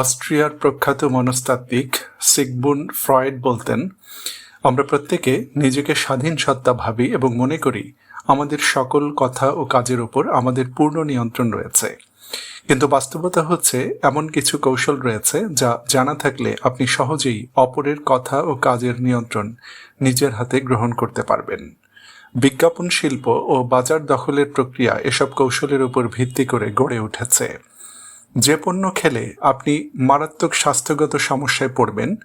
অস্ট্রিয়ার প্রখ্যাত মনস্তাত্ত্বিক সিগমুন্ড ফ্রয়েড বলতেন, আমরা প্রত্যেকে নিজেকে স্বাধীন সত্তা ভাবি এবং মনে করি আমাদের সকল কথা ও কাজের উপর আমাদের পূর্ণ নিয়ন্ত্রণ রয়েছে। কিন্তু বাস্তবতা হচ্ছে এমন কিছু কৌশল রয়েছে যা জানা থাকলে আপনি সহজেই অপরের কথা ও কাজের নিয়ন্ত্রণ নিজের হাতে গ্রহণ করতে পারবেন। বিজ্ঞাপন শিল্প ও বাজার দখলের প্রক্রিয়া এসব কৌশলের উপর ভিত্তি করে গড়ে উঠেছে। যে পণ্য খেলে আপনি মারাত্মক স্বাস্থ্যগত সমস্যায় পড়বেন,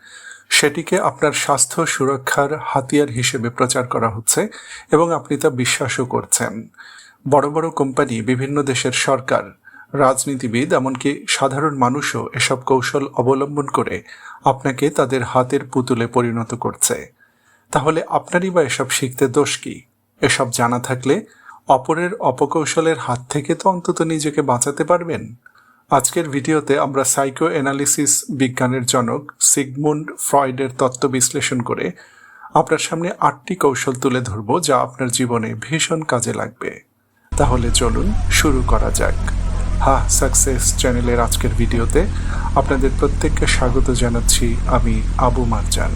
সেটিকে আপনার স্বাস্থ্য সুরক্ষার হাতিয়ার হিসেবে প্রচার করা হচ্ছে এবং আপনি তা বিশ্বাসও করছেন। বড় বড় কোম্পানি, বিভিন্ন দেশের সরকার, রাজনীতিবিদ, এমনকি সাধারণ মানুষও এসব কৌশল অবলম্বন করে আপনাকে তাদের হাতের পুতুলে পরিণত করছে। তাহলে আপনারই বা এসব শিখতে দোষ কি? এসব জানা থাকলে অপরের অপকৌশলের হাত থেকে তো অন্তত নিজেকে বাঁচাতে পারবেন? আজকের ভিডিওতে আমরা সাইকো অ্যানালিসিস বিজ্ঞানের জনক সিগমুন্ড ফ্রয়েডের তত্ত্ব বিশ্লেষণ করে আপনার সামনে আটটি কৌশল তুলে ধরব যা আপনার জীবনে ভীষণ কাজে লাগবে। তাহলে চলুন শুরু করা যাক। হা সাকসেস চ্যানেলের আজকের ভিডিওতে আপনাদের প্রত্যেককে স্বাগত জানাচ্ছি আমি আবু মারজান।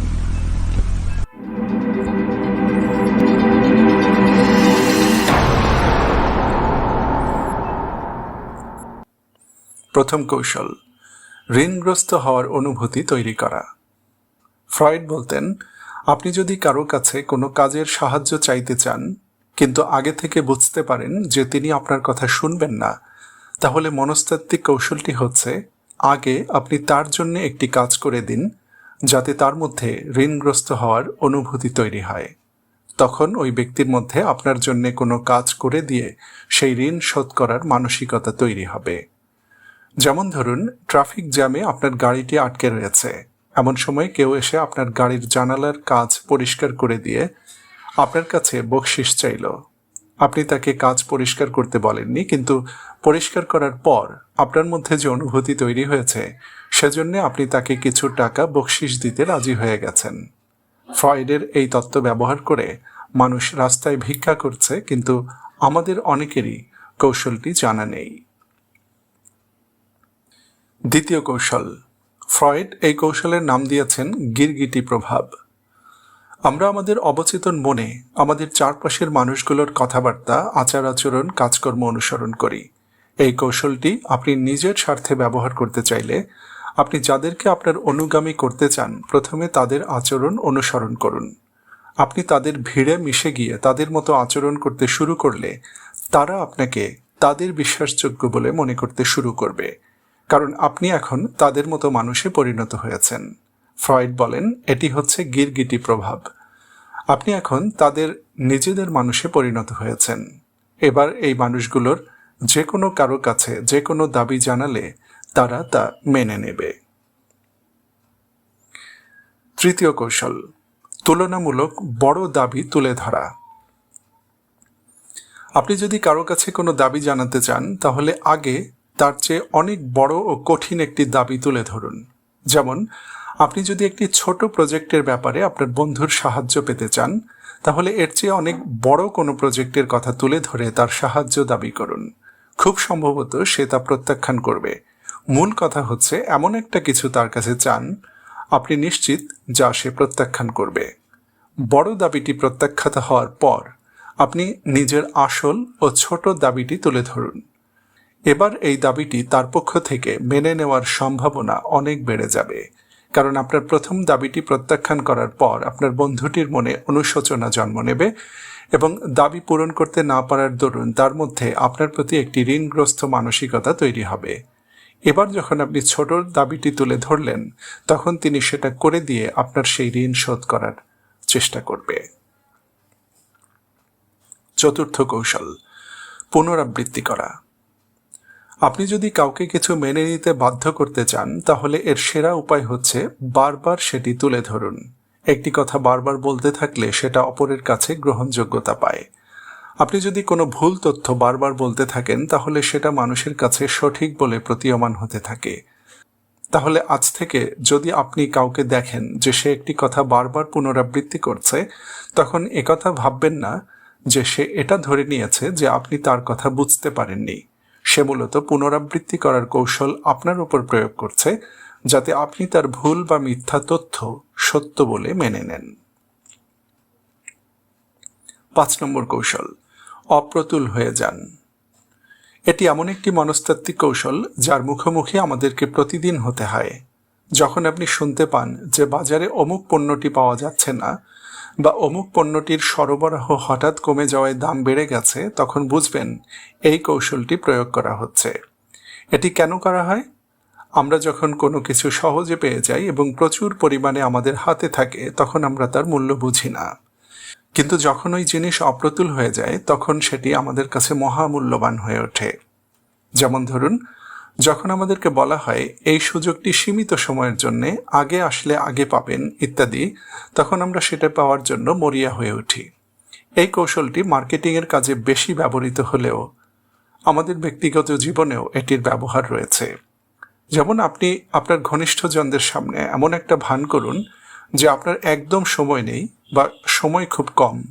প্রথম কৌশল, ঋণগ্রস্ত হওয়ার অনুভূতি তৈরি করা। ফ্রয়েড বলতেন, আপনি যদি কারও কাছে কোনো কাজের সাহায্য চাইতে চান, কিন্তু আগে থেকে বুঝতে পারেন যে তিনি আপনার কথা শুনবেন না, তাহলে মনস্তাত্ত্বিক কৌশলটি হচ্ছে, আগে আপনি তার জন্য একটি কাজ করে দিন, যাতে তার মধ্যে ঋণগ্রস্ত হওয়ার অনুভূতি তৈরি হয়। তখন ওই ব্যক্তির মধ্যে আপনার জন্য কোনো কাজ করে দিয়ে সেই ঋণ শোধ করার মানসিকতা তৈরি হবে। যেমন ধরুন, ট্রাফিক জ্যামে আপনার গাড়িটি আটকে রয়েছে। এমন সময় কেউ এসে আপনার গাড়ির জানালার কাজ পরিষ্কার করে দিয়ে আপনার কাছে বকশিস চাইল। আপনি তাকে কাজ পরিষ্কার করতে বলেননি, কিন্তু পরিষ্কার করার পর আপনার মধ্যে যে অনুভূতি তৈরি হয়েছে, সেজন্য আপনি তাকে কিছু টাকা বকশিস দিতে রাজি হয়ে গেছেন। ফ্রয়েডের এই তত্ত্ব ব্যবহার করে মানুষ রাস্তায় ভিক্ষা করছে, কিন্তু আমাদের অনেকেরই কৌশলটি জানা নেই। দ্বিতীয় কৌশল। ফ্রয়েড এই কৌশলের নাম দিয়েছেন গিরগিটি প্রভাব। আমরা আমাদের অবচেতন মনে আমাদের চারপাশের মানুষগুলোর কথাবার্তা, আচার আচরণ, কাজকর্ম অনুসরণ করি। এই কৌশলটি আপনি নিজের স্বার্থে ব্যবহার করতে চাইলে আপনি যাদেরকে আপনার অনুগামী করতে চান, প্রথমে তাদের আচরণ অনুসরণ করুন। আপনি তাদের ভিড়ে মিশে গিয়ে তাদের মতো আচরণ করতে শুরু করলে তারা আপনাকে তাদের বিশ্বাসযোগ্য বলে মনে করতে শুরু করবে। কারণ আপনি এখন তাদের মতো মানুষে পরিণত হয়েছেন। ফ্রয়েড বলেন, এটি হচ্ছে গিরগিটি প্রভাব। আপনি এখন তাদের নিজেদের মানুষে পরিণত হয়েছেন। এবার এই মানুষগুলোর যে কোনো কারও কাছে যে কোনো দাবি জানালে তারা তা মেনে নেবে। তৃতীয় কৌশল, তুলনামূলক বড় দাবি তুলে ধরা। আপনি যদি কারও কাছে কোনো দাবি জানাতে চান, তাহলে আগে তার চেয়ে অনেক বড় ও কঠিন একটি দাবি তুলে ধরুন। যেমন, আপনি যদি একটি ছোট প্রজেক্টের ব্যাপারে আপনার বন্ধুর সাহায্য পেতে চান, তাহলে এর চেয়ে অনেক বড় কোনো প্রজেক্টের কথা তুলে ধরে তার সাহায্য দাবি করুন। খুব সম্ভবত সে তা প্রত্যাখ্যান করবে। মূল কথা হচ্ছে, এমন একটা কিছু তার কাছে চান, আপনি নিশ্চিত যা সে প্রত্যাখ্যান করবে। বড় দাবিটি প্রত্যাখ্যাত হওয়ার পর, আপনি নিজের আসল ও ছোট দাবিটি তুলে ধরুন। এবার এই দাবিটি তার পক্ষ থেকে মেনে নেওয়ার সম্ভাবনা অনেক বেড়ে যাবে। কারণ আপনার প্রথম দাবিটি প্রত্যাখ্যান করার পর আপনার বন্ধুটির মনে অনুশোচনা জন্ম নেবে এবং দাবি পূরণ করতে না পারার দরুন তার মধ্যে আপনার প্রতি একটি ঋণগ্রস্ত মানসিকতা তৈরি হবে। এবার যখন আপনি ছোট দাবিটি তুলে ধরলেন, তখন তিনি সেটা করে দিয়ে আপনার সেই ঋণ শোধ করার চেষ্টা করবে। চতুর্থ কৌশল, পুনরাবৃত্তি করা। আপনি যদি কাউকে কিছু মেনে নিতে বাধ্য করতে চান, তাহলে এর সেরা উপায় হচ্ছে বারবার সেটি তুলে ধরুন। একটি কথা বারবার বলতে থাকলে সেটা অপরের কাছে গ্রহণযোগ্যতা পায়। আপনি যদি কোনো ভুল তথ্য বারবার বলতে থাকেন, তাহলে সেটা মানুষের কাছে সঠিক বলে প্রতীয়মান হতে থাকে। তাহলে আজ থেকে যদি আপনি কাউকে দেখেন যে সে একটি কথা বারবার পুনরাবৃত্তি করছে, তখন একথা ভাববেন না যে সে এটা ধরে নিয়েছে যে আপনি তার কথা বুঝতে পারেননি। সে মূলত পুনরাবৃত্তি করার কৌশল আপনার উপর প্রয়োগ করছে, যাতে আপনি তার ভুল বা মিথ্যা তথ্য সত্য বলে মেনে নেন। পাঁচ নম্বর কৌশল, অপ্রতুল হয়ে যান। এটি এমন একটি মনস্তাত্ত্বিক কৌশল যার মুখোমুখি আমাদেরকে প্রতিদিন হতে হয়। যখন আপনি শুনতে পান যে বাজারে অমুক পণ্যটি পাওয়া যাচ্ছে না বা অমুক পণ্যটির সরবরাহ হঠাৎ কমে যাওয়ায় দাম বেড়ে গেছে, তখন বুঝবেন এই কৌশলটি প্রয়োগ করা হচ্ছে। এটি কেন করা হয়? আমরা যখন কোনো কিছু সহজে পেয়ে যাই এবং প্রচুর পরিমাণে আমাদের হাতে থাকে, তখন আমরা তার মূল্য বুঝি না। কিন্তু যখন ওই জিনিস অপ্রতুল হয়ে যায়, তখন সেটি আমাদের কাছে মহামূল্যবান হয়ে ওঠে। যেমন ধরুন যখন আমাদেরকে বলা হয়, এই সুযোগটি সীমিত সময়ের জন্য আগে আসলে আগে পাবেন, ইত্যাদি, তখন আমরা সেটা পাওয়ার জন্য মরিয়া হয়ে উঠি। এই কৌশলটি মার্কেটিংয়ের কাজে বেশি ব্যবহৃত হলেও আমাদের ব্যক্তিগত জীবনেও এটির ব্যবহার রয়েছে। যেমন আপনি আপনার ঘনিষ্ঠজনদের সামনে এমন একটা ভান করুন যে আপনার একদম সময় নেই বা সময় খুব কম।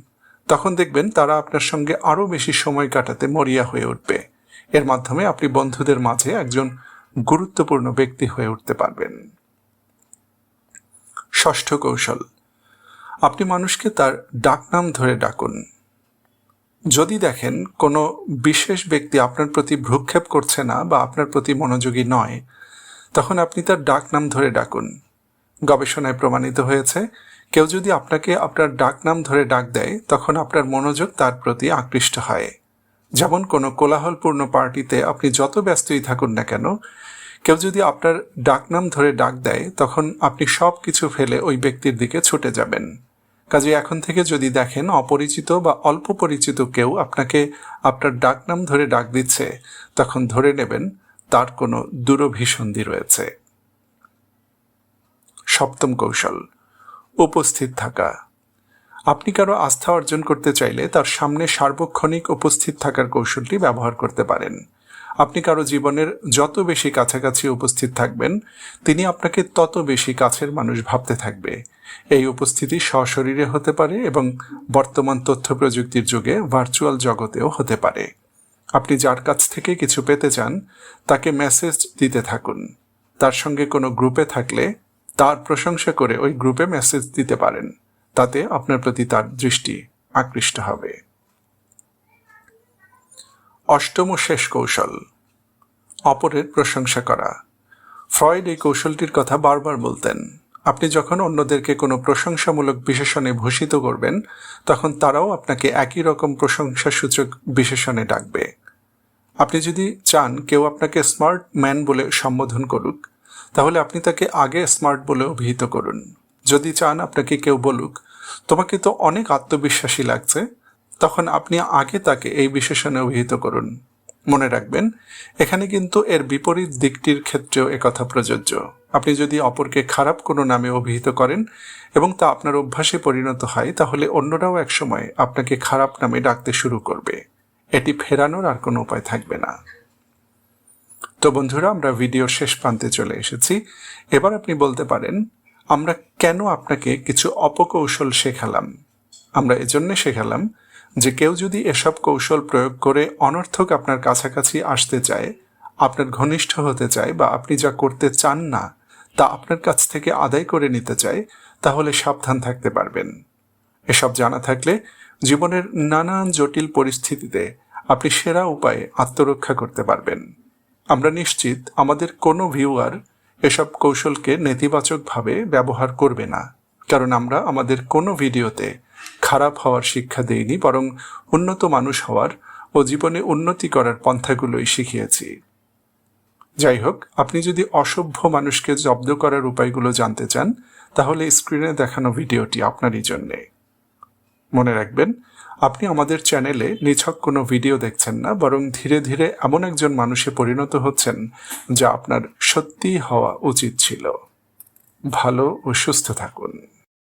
তখন দেখবেন তারা আপনার সঙ্গে আরও বেশি সময় কাটাতে মরিয়া হয়ে উঠবে। এর মাধ্যমে আপনি বন্ধুদের মাঝে একজন গুরুত্বপূর্ণ ব্যক্তি হয়ে উঠতে পারবেন। ষষ্ঠ কৌশল, আপনি মানুষকে তার ডাকনাম ধরে ডাকুন। যদি দেখেন কোনো বিশেষ ব্যক্তি আপনার প্রতি ভ্রুক্ষেপ করছে না বা আপনার প্রতি মনোযোগী নয়, তখন আপনি তার ডাক নাম ধরে ডাকুন। গবেষণায় প্রমাণিত হয়েছে, কেউ যদি আপনাকে আপনার ডাক নাম ধরে ডাক দেয়, তখন আপনার মনোযোগ তার প্রতি আকৃষ্ট হয়। যেমন কোনো কোলাহলপূর্ণ পার্টিতে আপনি যত ব্যস্তই থাকুন না কেন, কেউ যদি আপনার ডাকনাম ধরে ডাক দেয়, তখন আপনি সব কিছু ফেলে ওই ব্যক্তির দিকে ছুটে যাবেন। কাজে এখন থেকে যদি দেখেন অপরিচিত বা অল্প পরিচিত কেউ আপনাকে আপনার ডাকনাম ধরে ডাক দিচ্ছে, তখন ধরে নেবেন তার কোনো দূরভিসন্ধি রয়েছে। সপ্তম কৌশল, উপস্থিত থাকা। আপনি কারও আস্থা অর্জন করতে চাইলে তার সামনে সার্বক্ষণিক উপস্থিত থাকার কৌশলটি ব্যবহার করতে পারেন। আপনি কারও জীবনের যত বেশি কাছাকাছি উপস্থিত থাকবেন, তিনি আপনাকে তত বেশি কাছের মানুষ ভাবতে থাকবে। এই উপস্থিতি সশরীরে হতে পারে এবং বর্তমান তথ্য প্রযুক্তির যুগে ভার্চুয়াল জগতেও হতে পারে। আপনি যার কাছ থেকে কিছু পেতে চান, তাকে মেসেজ দিতে থাকুন। তার সঙ্গে কোনো গ্রুপে থাকলে তার প্রশংসা করে ওই গ্রুপে মেসেজ দিতে পারেন। তাতে আপনার প্রতি তার দৃষ্টি আকৃষ্ট হবে। অষ্টম শেষ কৌশল। অপরের প্রশংসা করা। ফ্রয়েড এই কৌশলটির কথা বারবার বলতেন। আপনি যখন অন্যদেরকে কোনো প্রশংসামূলক বিশেষণে ভূষিত করবেন, তখন তারাও আপনাকে একই রকম প্রশংসাসূচক বিশেষণে ডাকবে। আপনি যদি চান কেউ আপনাকে স্মার্ট ম্যান বলে সম্বোধন করুক, তাহলে আপনি তাকে আগে স্মার্ট বলে অভিহিত করুন। যদি চান আপনাকে কেউ বলুক তোমাকে তো অনেক আত্মবিশ্বাসী লাগছে। তখন আপনি আগে তাকে এই বিশেষণে অভিহিত করুন। মনে রাখবেন, এখানে কিন্তু এর বিপরীত দিকটির ক্ষেত্রেও একথা প্রযোজ্য। আপনি যদি অপরকে খারাপ কোনো নামে অভিহিত করেন এবং তা আপনার অভ্যাসে পরিণত হয়, তাহলে অন্যরাও একসময় আপনাকে খারাপ নামে ডাকতে শুরু করবে। এটি ফেরানোর আর কোনো উপায় থাকবে না। তো বন্ধুরা, আমরা ভিডিওর শেষ প্রান্তে চলে এসেছি। এবার আপনি বলতে পারেন আমরা কেন আপনাকে কিছু অপকৌশল শেখালাম? আমরা এজন্যে শেখালাম যে কেউ যদি এসব কৌশল প্রয়োগ করে অনর্থক আপনার কাছাকাছি আসতে চায়, আপনার ঘনিষ্ঠ হতে চায় বা আপনি যা করতে চান না, তা আপনার কাছ থেকে আদায় করে নিতে চায়, তাহলে সাবধান থাকতে পারবেন। এসব জানা থাকলে জীবনের নানান জটিল পরিস্থিতিতে আপনি সেরা উপায়ে আত্মরক্ষা করতে পারবেন। আমরা নিশ্চিত আমাদের কোনো ভিউয়ার এসব কৌশলকে নেতিবাচকভাবে ব্যবহার করবে না, কারণ আমরা আমাদের কোনো ভিডিওতে খারাপ হওয়ার শিক্ষা দেইনি, বরং উন্নত মানুষ হওয়ার ও জীবনে উন্নতি করার পন্থাগুলোই শিখিয়েছি। যাই হোক আপনি যদি অসভ্য মানুষকে জব্দ করার উপায়গুলো জানতে চান, তাহলে স্ক্রিনে দেখানো ভিডিওটি আপনারই জন্যে। মনে রাখবেন আপনি আমাদের চ্যানেলে নিছক কোনো ভিডিও দেখছেন না, বরং ধীরে ধীরে এমন একজন মানুষে পরিণত হচ্ছেন যা আপনার সত্যি হওয়া উচিত ছিল। ভালো ও সুস্থ থাকুন।